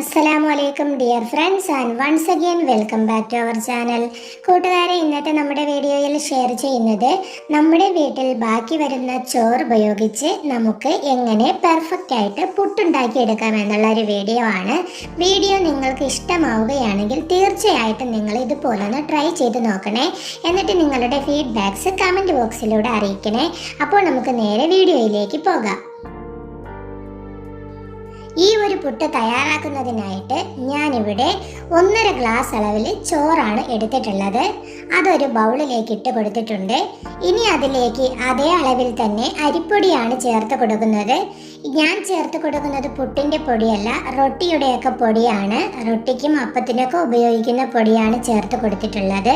അസ്സലാമു അലൈക്കും dear friends and once again welcome back to our channel. കൂട്ടുകാരെ ഇന്നത്തെ നമ്മുടെ വീഡിയോയിൽ ഷെയർ ചെയ്യുന്നത് നമ്മുടെ വീട്ടിൽ ബാക്കി വരുന്ന ചോറ് ഉപയോഗിച്ച് നമുക്ക് എങ്ങനെ പെർഫെക്റ്റ് ആയിട്ട് പുട്ടുണ്ടാക്കി എടുക്കാം എന്നുള്ള ഒരു വീഡിയോ ആണ്. വീഡിയോ നിങ്ങൾക്ക് ഇഷ്ടമാവുകയാണെങ്കിൽ തീർച്ചയായിട്ടും നിങ്ങൾ ഇതുപോലെ ഒന്ന് ട്രൈ ചെയ്ത് നോക്കണേ. എന്നിട്ട് നിങ്ങളുടെ ഫീഡ്ബാക്ക്സ് കമന്റ് ബോക്സിലൂടെ അറിയിക്കണേ. അപ്പോൾ നമുക്ക് നേരെ വീഡിയോയിലേക്ക് പോകാം. ഈ ഒരു പുട്ട് തയ്യാറാക്കുന്നതിനായിട്ട് ഞാനിവിടെ ഒന്നര ഗ്ലാസ് അളവിൽ ചോറാണ് എടുത്തിട്ടുള്ളത്. അതൊരു ബൗളിലേക്ക് ഇട്ട് കൊടുത്തിട്ടുണ്ട്. ഇനി അതിലേക്ക് അതേ അളവിൽ തന്നെ അരിപ്പൊടിയാണ് ചേർത്ത് കൊടുക്കുന്നത്. ഞാൻ ചേർത്ത് കൊടുക്കുന്നത് പുട്ടിന്റെ പൊടിയല്ല റൊട്ടിയുടെയൊക്കെ പൊടിയാണ്. റൊട്ടിക്കും അപ്പത്തിനൊക്കെ ഉപയോഗിക്കുന്ന പൊടിയാണ് ചേർത്ത് കൊടുത്തിട്ടുള്ളത്.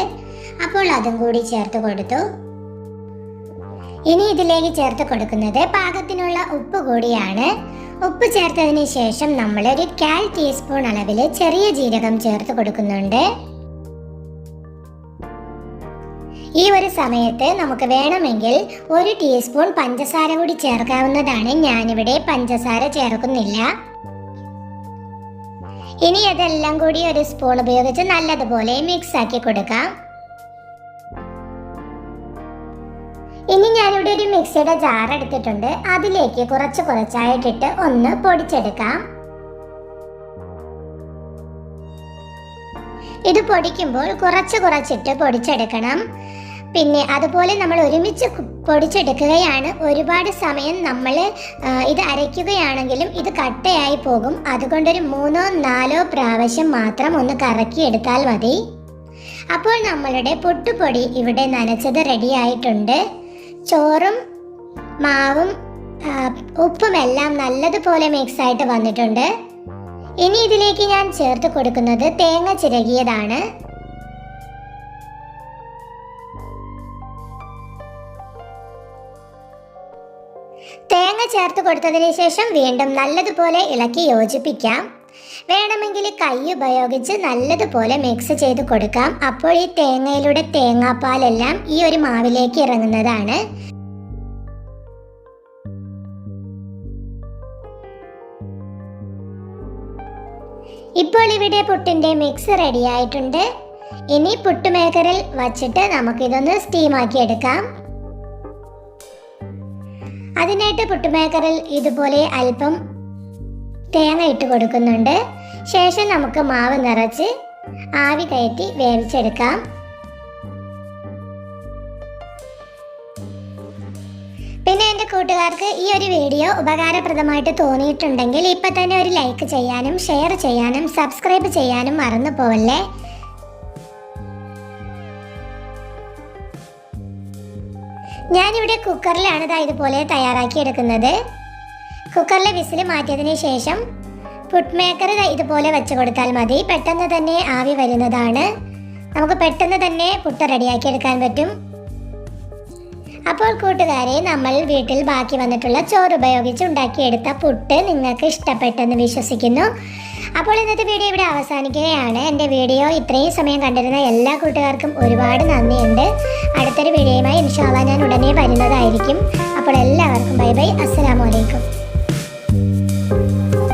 അപ്പോൾ അതും കൂടി ചേർത്ത് കൊടുത്തു. ഇനി ഇതിലേക്ക് ചേർത്ത് കൊടുക്കുന്നത് പാകത്തിനുള്ള ഉപ്പ് കൂടിയാണ്. ഉപ്പ് ചേർത്തതിന് ശേഷം നമ്മൾ ഒരു കാൽ ടീസ്പൂൺ അളവിൽ ചെറിയ ജീരകം ചേർത്ത് കൊടുക്കുന്നുണ്ട്. ഈ ഒരു സമയത്ത് നമുക്ക് വേണമെങ്കിൽ ഒരു ടീസ്പൂൺ പഞ്ചസാര കൂടി ചേർക്കാവുന്നതാണ്. ഞാനിവിടെ പഞ്ചസാര ചേർക്കുന്നില്ല. ഇനി അതെല്ലാം കൂടി ഒരു സ്പൂൺ ഉപയോഗിച്ച് നല്ലതുപോലെ മിക്സ് ആക്കി കൊടുക്കാം. ഇനി ഞാനിവിടെ ഒരു മിക്സിയുടെ ജാർ എടുത്തിട്ടുണ്ട്. അതിലേക്ക് കുറച്ച് കുറച്ചായിട്ടിട്ട് ഒന്ന് പൊടിച്ചെടുക്കാം. ഇത് പൊടിക്കുമ്പോൾ കുറച്ച് കുറച്ചിട്ട് പൊടിച്ചെടുക്കണം. പിന്നെ അതുപോലെ നമ്മൾ ഒരുമിച്ച് പൊടിച്ചെടുക്കുകയാണ്. ഒരുപാട് സമയം നമ്മൾ ഇത് അരയ്ക്കുകയാണെങ്കിലും ഇത് കട്ടയായി പോകും. അതുകൊണ്ടൊരു മൂന്നോ നാലോ പ്രാവശ്യം മാത്രം ഒന്ന് കറക്കി എടുത്താൽ മതി. അപ്പോൾ നമ്മളുടെ പൊട്ടുപൊടി ഇവിടെ നനച്ചത് റെഡി ആയിട്ടുണ്ട്. ചോറും മാവും ഉപ്പുമെല്ലാം നല്ലതുപോലെ മിക്സ് ആയിട്ട് വന്നിട്ടുണ്ട്. ഇനി ഇതിലേക്ക് ഞാൻ ചേർത്ത് കൊടുക്കുന്നത് തേങ്ങ ചിരകിയതാണ്. തേങ്ങ ചേർത്ത് കൊടുത്തതിന് ശേഷം വീണ്ടും നല്ലതുപോലെ ഇളക്കി യോജിപ്പിക്കാം. വേണമെങ്കിൽ കൈ ഉപയോഗിച്ച് നല്ലതുപോലെ മിക്സ് ചെയ്ത് കൊടുക്കാം. അപ്പോൾ ഈ തേങ്ങയിലൂടെ തേങ്ങാപ്പാലെല്ലാം ഈ ഒരു മാവിലേക്ക് ഇറങ്ങുന്നതാണ്. ഇപ്പോൾ ഇവിടെ പുട്ടിന്റെ മിക്സ് റെഡിയായിട്ടുണ്ട് ഇനി പുട്ട് മേക്കറിൽ വച്ചിട്ട് നമുക്കിതൊന്ന് സ്റ്റീമാക്കി എടുക്കാം. അതിനായിട്ട് പുട്ടുമേക്കറിൽ ഇതുപോലെ അല്പം തേങ്ങ ഇട്ട് കൊടുക്കുന്നുണ്ട്. ശേഷം നമുക്ക് മാവ് നിറച്ച് ആവി കയറ്റി വേവിച്ചെടുക്കാം. പിന്നെ എന്റെ കൂട്ടുകാർക്ക് ഈ ഒരു വീഡിയോ ഉപകാരപ്രദമായിട്ട് തോന്നിയിട്ടുണ്ടെങ്കിൽ ഇപ്പം തന്നെ ഒരു ലൈക്ക് ചെയ്യാനും ഷെയർ ചെയ്യാനും സബ്സ്ക്രൈബ് ചെയ്യാനും മറന്നു പോവല്ലേ? ഞാനിവിടെ കുക്കറിലാണ് ഇതുപോലെ തയ്യാറാക്കി എടുക്കുന്നത് കുക്കറിലെ വിസിൽ മാറ്റിയതിന് ശേഷം ഫുഡ് മേക്കർ ഇതുപോലെ വെച്ച് കൊടുത്താൽ മതി. പെട്ടെന്ന് തന്നെ ആവി വരുന്നതാണ്. നമുക്ക് പെട്ടെന്ന് തന്നെ പുട്ട് റെഡിയാക്കിയെടുക്കാൻ പറ്റും. അപ്പോൾ കൂട്ടുകാരെ നമ്മൾ വീട്ടിൽ ബാക്കി വന്നിട്ടുള്ള ചോറ് ഉപയോഗിച്ച് ഉണ്ടാക്കിയെടുത്ത പുട്ട് നിങ്ങൾക്ക് ഇഷ്ടപ്പെട്ടെന്ന് വിശ്വസിക്കുന്നു. അപ്പോൾ ഇന്നത്തെ വീഡിയോ ഇവിടെ അവസാനിക്കുകയാണ്. എന്റെ വീഡിയോ ഇത്രയും സമയം കണ്ടിരുന്ന എല്ലാ കൂട്ടുകാർക്കും ഒരുപാട് നന്ദിയുണ്ട്. അടുത്തൊരു വീഡിയോയുമായി ഇൻഷാല്ല ഞാൻ ഉടനെ വരുന്നതായിരിക്കും. അപ്പോൾ എല്ലാവർക്കും ബൈ ബൈ. അസ്സാം അലൈക്കും.